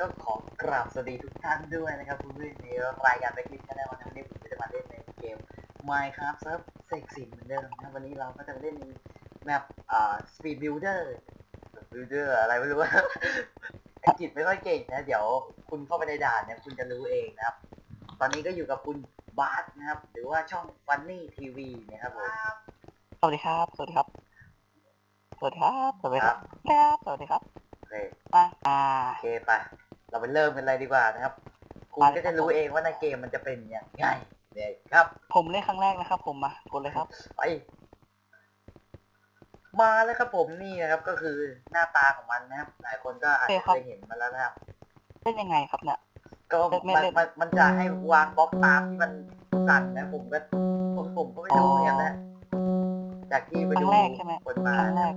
ก็ขอกราบสวัสดีทุกท่านด้วยนะครับคุณผู้ชมในรายการแบ็คลิสต์นะวันนี้ผมจะมาเล่นในเกม Minecraft เซิร์ฟเซ็กซี่เหมือนเดิมนะวันนี้เราก็จะมาเล่นแมปอ่า Speed Builder Builder อะไรไม่รู้อังกฤษไม่ค่อยเก่งนะ เดี๋ยวคุณเข้าไปในด่านเนี่ยคุณจะรู้เองนะครับ ตอนนี้ก็อยู่กับคุณบาสนะครับ หรือว่าช่อง Funny TV นะครับผมสวัสดีครับ สวัสดีครับ สวัสดีครับ สวัสดีครับครับสวัสดีครับ โอเคมาอ่า โอเค ไป เราไปเริ่มกันเลยดีกว่านะครับ คุณไปเลยก็จะรู้เองว่าในเกมมันจะเป็นยังไงเนี่ยครับ ผมเล่นครั้งแรกนะครับ ผมมากดเลยครับไปมาแล้วครับผมนี่นะครับ ก็คือหน้าตาของมันนะครับ หลายคนก็อาจจะโอเคครับเคยเห็นมาแล้วนะครับเล่นยังไงครับเนี่ยก็ไม่มันเล่นมันมันจะให้วางบล็อกตามที่มันสั่งนะผมก็ผมผมก็ไม่รู้เหมือนกันนะจากที่ไปครั้ดูงแรกใช่ไหมคนมาครั้งแรก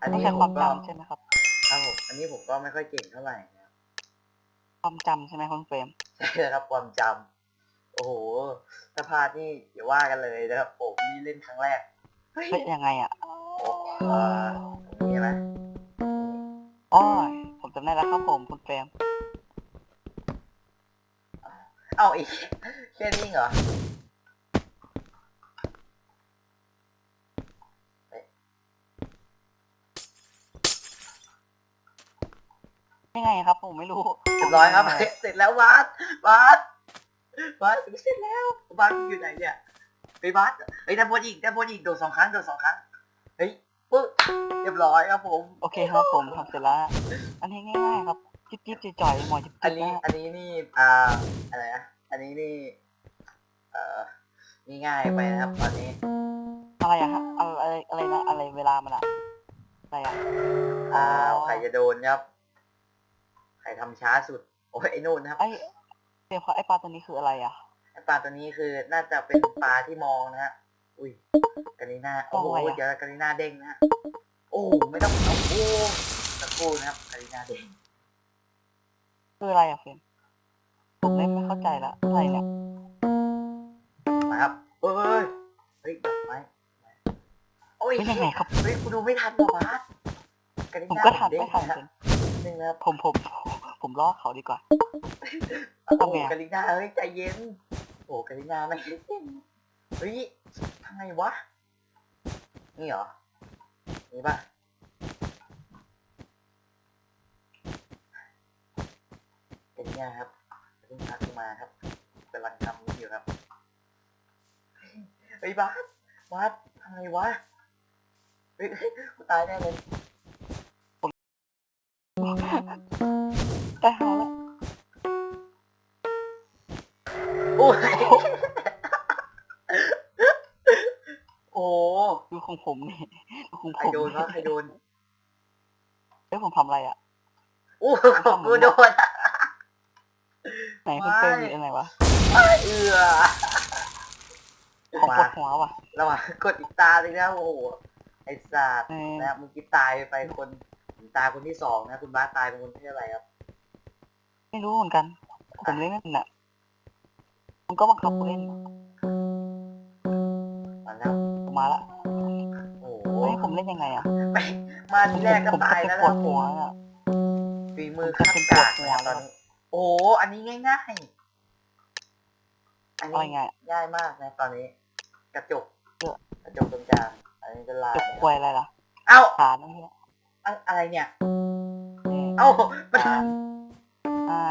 อันต้องนี้ใช้ผความมก็จำใช่ไหมครับครับผมอันนี้ผมก็ไม่ค่อยเก่งเท่าไหร่นะ ครับความจำใช่ไหมคุณเฟรมใช่แล้วครับความจำโอ้โหถ้าพลาดนี่อย่าว่ากันเลยนะครับผมนี่เล่นครั้งแรกเฮ้ยเล่นยังไงอะโอ้อ่าตรงนี้ใช่ไหมอ๋อผมจำได้แล้วครับผมคุณเฟรมเอ้าอีกแค่นี้เหรอ ยังไงครับผมไม่รู้เรียบร้อยครับ เสร็จแล้วบาสบาสบาสเสร็จแล้วบาสอยู่ไหนเนี่ยไปบาสเฮ้ยด้านบนอีกด้านบนอีกโดดสองครั้งโดดสองครั้งเฮ้ยปึ๊บเรียบร้อยครับผม โอเคครับผมทำเสร็จแล้วอันนี้ง่ายๆครับจิ๊บจิ๊บจ่อยๆหมอจิ๊บอัจิ๊นบนี้นะอันนี้นี่อ่าอะไรนะอันนี้นี่เอ่อนี่ง่ายไปนะครับตอนนี้ อะไรอะฮะอะไรอะไรนะอะไรเวลามันอะอะไรอะอ้าวใครจะโดนครับใค รทำช้าสุด โอ้ยไอ้นู่นนะครับไอ้เฟรมครับไอ้ปลาตัวนี้คืออะไรอะไอ้ปลาตัวนี้คือน่าจะเป็นปลาที่มองนะฮะ อุ้ยกานิน่า โอ้โห มองอะไรอะ เดี๋ยวกานิน่าเด้งนะฮะ โอ้ไม่ต้องเอาโอ้สักครู่นะครับกานิน่าเด้ง คืออะไรอะเฟรมผมเล่นไม่เข้าใจละอะไรเนี่ยมาครับเฮ้ยเฮ้ยดอกไม้โอ้ยเป็นยังไงครับเฮ้ยกูดูไม่ทันหรอวะกานิผมน่าก็ทันเด้งไม่ทันนะเฟรฮะมนึงนะครับผมผม ผมลอกเขาดีกว่า โอ้ทำไงอะ กานิน่าเฮ้ยใจเย็น โอ้กานิน่าไม่เด้งเฮ้ยทำไงวะ นี่เหรอ นี่ป่ะเป็นไงครับเพิ่งพักมาครับกำลังทำนี่อยู่ครับ เฮ้ยบาสบาสทำไงวะ เฮ้ยเฮ้ยกูตายแน่เลย แต่หาแล้วโอ้ยโอ้ดูของผมนี่ดูของใครผมโดนวะใครโดนเอ้ยผมทำอะไรอะโอ้กูโดน ไหนคุณเฟรมไม่ มีอะไรวะ เอือของมาปวดหัวว่ะ ระหว่างกดอีกตาเลยนะโอ้โหไอ้สัตว์เออ นะเมื่อกี้ตายไปคนตายคนที่สองนะ คุณบ้าสตายเป็นคนที่อะไรครับ ไม่รู้เหมือนกัน ผมเล่นไม่เป็นอะมันก็บังคับผมเล่นมาแล้วผมมาละโอ้โหเฮ้ยผมเล่นยังไงอะไม่มาทีแรกก็ผมตายแล้วปวนะดหัวอะฝีมือผมขั้นเป็นกากปวดหัวนะครับตอนนี้โอ้โหอันนี้ง่ายๆอันอะไรนี้ไงอะง่ายมากนะตอนนี้ กระจกเยอะกระจกตรงกลางอันนี้เป็นลายจะควยอะไรล่ะเอ้าขานั่นเนี่ยอะอะไรเนี่ยนี่เอ้ามัน สามห้า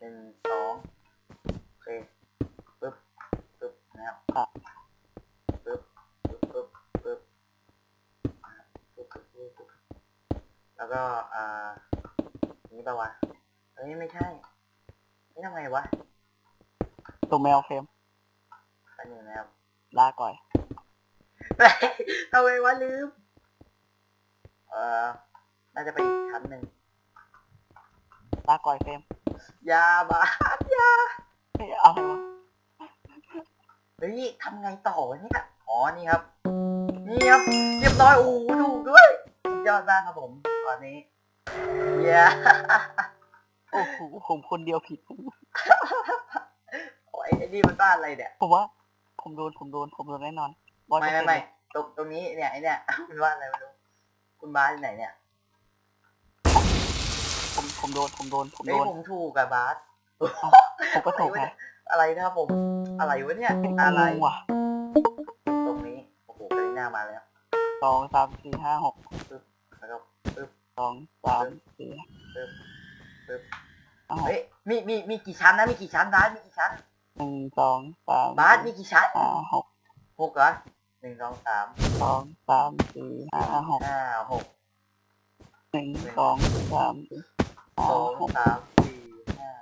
หนึ่งสองโอเคปึ๊บปึ๊บนะครับอะปึ๊บปึ๊บปึ๊บปึ๊บอะปึ๊บปึ๊บปึ๊บปึ๊บแล้วก็อ่านี่ปะวะเอ้ยไม่ใช่นี่ทำไงวะตัวแมวเฟรมอันนี้นะครับลาก่อยเฮ้ยทำไมวะลืมเอ่อน่าจะไปอีกชั้นหนึ่ง ลาก่อยเฟรมอยาบาสอยาเฮ้ยอะไรวะเฮ้ยทำไงต่อวะเนี่ยอ๋อนี่ครับ นี่ครับเรียบร้อยโอ้โหถูกด้วยสุดยอดมากครับผม ตอนนี้เย้โอ้โหผมคนเดียวผิด โอ้ยไอ้นี่มันบ้านอะไรเนี่ยผมว่า ผมโดนผมโดนผมโดนแน่นอนร้อยเปอไม่ร์ไม่เซ็นต์ไม่ตรงตรงนี้เนี่ยไอเนี่ยมันบ้านอะไรไม่รู้คุณบ้านที่ไหนเนี่ย ผมผมโดนผมโดนผมเฮ้โดยนผมถูกกับบาสผมก็ถูกไงอะไรนะครับผม อะไรวะเนี่ยเป็นอะไรงูว่ะตรงนี้ โอ้โหกระดิ่งหน้ามาแล้วสองสามสี่ห้าหกแล้วก็ปึ๊บสองสามสี่ปึ๊บปึ๊บห้าหกเฮ้ย มี มี มีกี่ชั้นนะ มีกี่ชั้นบาสมีกี่ชั้น หนึ่งสองสามบาสมีกี่ชั้นห้าหกหกเหรอหนึ่งสองสามสองสามสี่ห้าหกห้าหกหนึ่งสองสามสี่ห้า สองสามสี่ห้า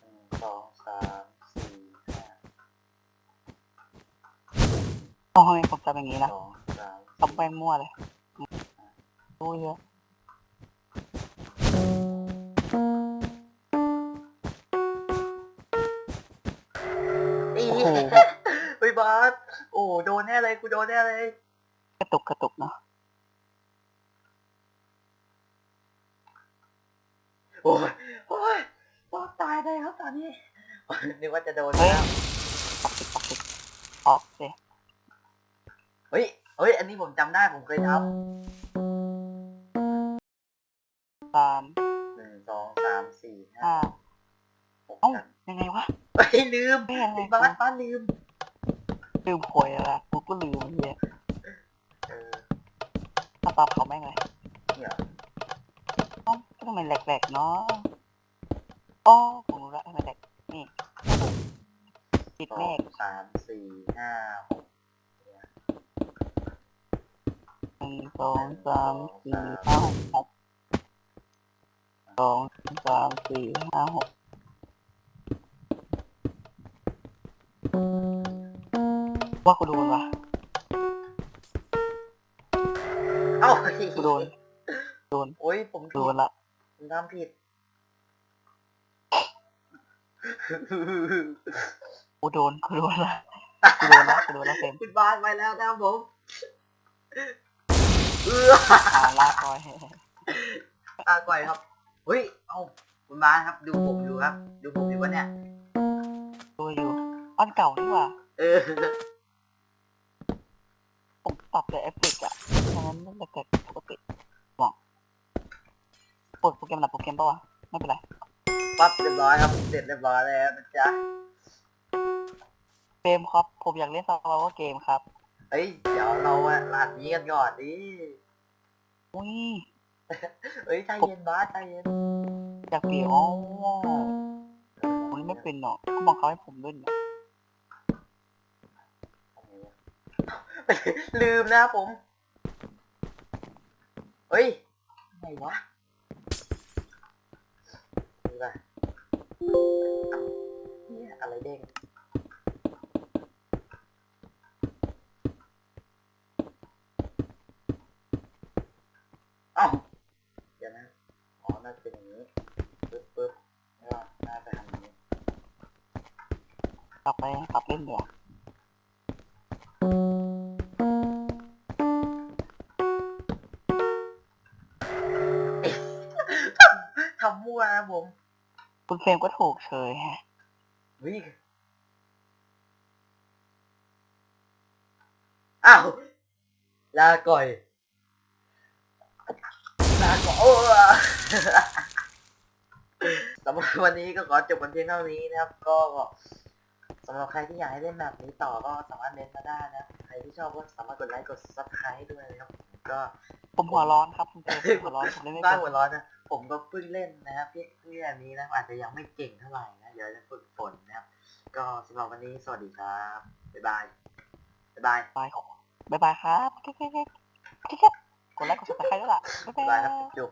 หนึ่งสองสามสี่ห้าโอ้ยผมจำอย่างนี้นะสองสามทำแป้งมั่วเลยรู้เยอะอีโอ้โหเฮ้ยบาสโอ้โดนแน่เลยกูโดนแน่เลย กระตุกกระตุกเนาะ โอ้ยโอ้ยบาสตายได้ครับตอนนี้ นึกว่าจะโดนแล้วปักติดปักติออกสิ เฮ้ย เฮ้ย อันนี้ผมจำได้ผมเคยทสามำหนึ่งสองสามสี่ห้าห้าหกเอ้ายังไงวะ เฮ้ยลืมไม่ยังไงบ้าสบาสลืม ลืมโผยอะไรกูก็ลืมเฮียเออถ้าตาเขาแม่งเลยเนี่ย ทำไมแหลกๆเนาะอ๋อผมรู้แล้วทำไมแหลก นี่ติดสอเมงฆสามสี่ห้าหกหนึ่งสองสามสี่ห้าหกสองสามสี่ห้าหกว่ากูโดนวะเอ้ากูโดน โดน โอ้ยผมโดผิดนละ ผมทำผิด กูโดนกูโดนละกูโดนละกูโดนละเต็มคุณบาสไปแล้วนะครับผมเอออ่าลาคอยตาก่อยครับเฮ้ยเอ้าคุณบาสครับ ดูผมอยู่ครับ ดูผมอยู่วะเนี่ย ดูอยู่อันเก่านี่หว่าเออผมปรับแต่เอฟเฟกต์อะฉะนั้นไม่แต่ปกติหวัง ปลดโปรแกรมหลับโปรแกรมปะวะ ไม่เป็นไร ปั๊บเรียบร้อยครับเสร็จเรียบร้อยแล้วนะจ๊ะเกมครับ ผมอยากเล่นซาวว่าเกมครับเฮ้ยเดี๋ยวเราอะรหัสนี้กันก่อนดิอุ้ยเฮ้ยใจเย็นบาสใจเย็นอยากเปลี่ยนอ๋อผมเล่นไม่เป็นเนาะก็บอกเขาให้ผมเล่นเนาะลืมนะครับผม เฮ้ยไงวะ เนี่ยอะไรเด้งเอ้าเดี๋ยวนะ อ๋อ น่าจะเป็นอย่างนี้ ปึ๊บปึ๊บแล้วก็น่าจะทำอย่างนี้กลับไปกลับเล่นเดี๋ยวาทำมั่วนะผม คุณเฟรมก็ถูกเฉยฮะวิอ้าว ลาก่อย ลาก่อยโอ้ สำหรับวันนี้ก็ขอจบกันเพียงเท่านี้นะครับ ก็สำหรับใครที่อยากให้เล่นแบบนี้ต่อก็สามารถเล่นมาได้นะ ใครที่ชอบก็สามารถกดไลค์กด subscribe ด้วยนะครับ ก็ ผมหัวร้อนครับคุณเฟรมผมหัวร้อนผมเล่นไม่บ้าเป็นหัวร้อนนะผมก็เพิ่งเล่นนะครับพี่พี่อันนี้นะอาจจะยังไม่เก่งเท่าไหร่นะเดี๋ยวจะฝึกฝนนะครับก็สำหรับวันนี้สวัสดีครับบ๊ายบายบ๊ายบายบายบายบายครับกิ๊กกิ๊กกิ๊กกิ๊กกดไลค์กดซับสไครต์ด้วยล่ะบ๊ายบ๊ายบาบายยครับจุ๊บ